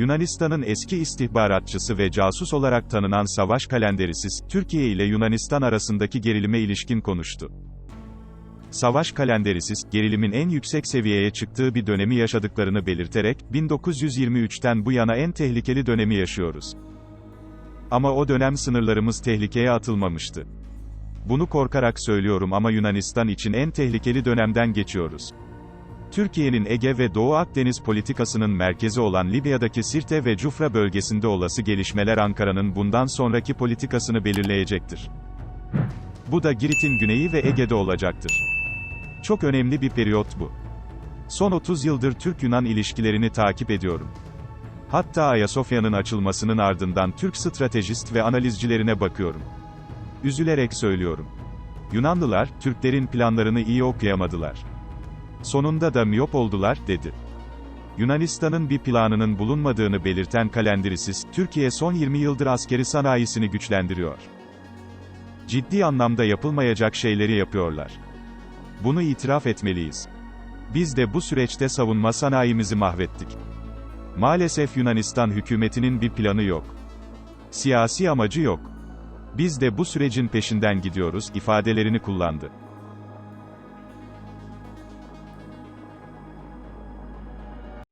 Yunanistan'ın eski istihbaratçısı ve casus olarak tanınan Savaş Kalenderisiz, Türkiye ile Yunanistan arasındaki gerilime ilişkin konuştu. Savaş Kalenderisiz, gerilimin en yüksek seviyeye çıktığı bir dönemi yaşadıklarını belirterek, 1923'ten bu yana en tehlikeli dönemi yaşıyoruz. Ama o dönem sınırlarımız tehlikeye atılmamıştı. Bunu korkarak söylüyorum ama Yunanistan için en tehlikeli dönemden geçiyoruz. Türkiye'nin Ege ve Doğu Akdeniz politikasının merkezi olan Libya'daki Sirte ve Cufra bölgesinde olası gelişmeler Ankara'nın bundan sonraki politikasını belirleyecektir. Bu da Girit'in güneyi ve Ege'de olacaktır. Çok önemli bir periyot bu. Son 30 yıldır Türk-Yunan ilişkilerini takip ediyorum. Hatta Ayasofya'nın açılmasının ardından Türk stratejist ve analizcilerine bakıyorum. Üzülerek söylüyorum. Yunanlılar, Türklerin planlarını iyi okuyamadılar. Sonunda da miyop oldular, dedi. Yunanistan'ın bir planının bulunmadığını belirten Kalendirisiz, Türkiye son 20 yıldır askeri sanayisini güçlendiriyor. Ciddi anlamda yapılmayacak şeyleri yapıyorlar. Bunu itiraf etmeliyiz. Biz de bu süreçte savunma sanayimizi mahvettik. Maalesef Yunanistan hükümetinin bir planı yok. Siyasi amacı yok. Biz de bu sürecin peşinden gidiyoruz ifadelerini kullandı.